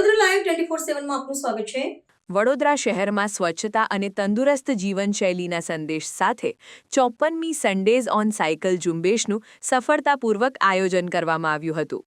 Twenty four સેવનમાં આપનું સ્વાગત છે. વડોદરા શહેરમાં સ્વચ્છતા અને તંદુરસ્ત જીવનશૈલીના સંદેશ સાથે ચોપનમી સન્ડેઝ ઓન સાયકલ ઝુંબેશનું સફળતાપૂર્વક આયોજન કરવામાં આવ્યું હતું.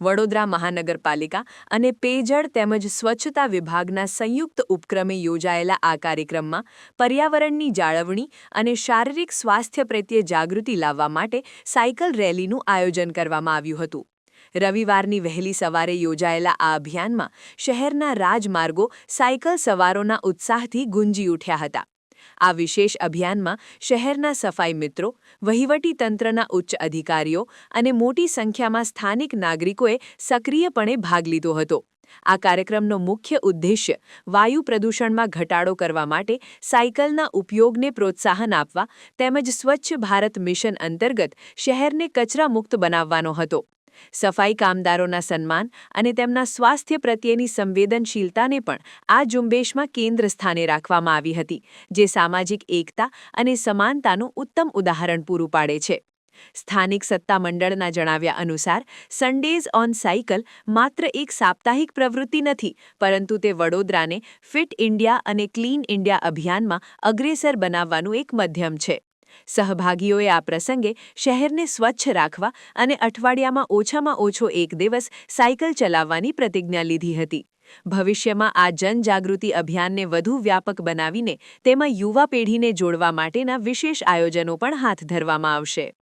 વડોદરા મહાનગરપાલિકા અને પેયજળ તેમજ સ્વચ્છતા વિભાગના સંયુક્ત ઉપક્રમે યોજાયેલા આ કાર્યક્રમમાં પર્યાવરણની જાળવણી અને શારીરિક સ્વાસ્થ્ય પ્રત્યે જાગૃતિ લાવવા માટે સાયકલ રેલીનું આયોજન કરવામાં આવ્યું હતું. રવિવારની વહેલી સવારે યોજાયેલા આ અભિયાનમાં શહેરના રાજમાર્ગો સાયકલ સવારોના ઉત્સાહથી ગુંજી ઉઠ્યા હતા. આ વિશેષ અભિયાનમાં શહેરના સફાઈ મિત્રો, વહીવટી તંત્રના ઉચ્ચ અધિકારીઓ અને મોટી સંખ્યામાં સ્થાનિક નાગરિકોએ સક્રિયપણે ભાગ લીધો હતો. આ કાર્યક્રમનો મુખ્ય ઉદ્દેશ્ય વાયુ પ્રદૂષણમાં ઘટાડો કરવા માટે સાયકલના ઉપયોગને પ્રોત્સાહન આપવા તેમજ સ્વચ્છ ભારત મિશન અંતર્ગત શહેરને કચરામુક્ત બનાવવાનો હતો. સફાઈ કામદારોના સન્માન અને તેમના સ્વાસ્થ્ય પ્રત્યેની સંવેદનશીલતાને પણ આ ઝુંબેશમાં કેન્દ્ર સ્થાને રાખવામાં આવી હતી, જે સામાજિક એકતા અને સમાનતાનું ઉત્તમ ઉદાહરણ પૂરું પાડે છે. સ્થાનિક સત્તામંડળના જણાવ્યા અનુસાર સન્ડેઝ ઓન સાયકલ માત્ર એક સાપ્તાહિક પ્રવૃત્તિ નથી, પરંતુ તે વડોદરાને ફિટ ઇન્ડિયા અને ક્લીન ઇન્ડિયા અભિયાનમાં અગ્રેસર બનાવવાનું એક મધ્યમ છે. સહભાગીઓએ આ પ્રસંગે શહેરને સ્વચ્છ રાખવા અને અઠવાડિયામાં ઓછામાં ઓછો એક દિવસ સાયકલ ચલાવવાની પ્રતિજ્ઞા લીધી હતી. ભવિષ્યમાં આ જનજાગૃતિ અભિયાનને વધુ વ્યાપક બનાવીને તેમાં યુવા પેઢીને જોડવા માટેના વિશેષ આયોજનો પણ હાથ ધરવામાં આવશે.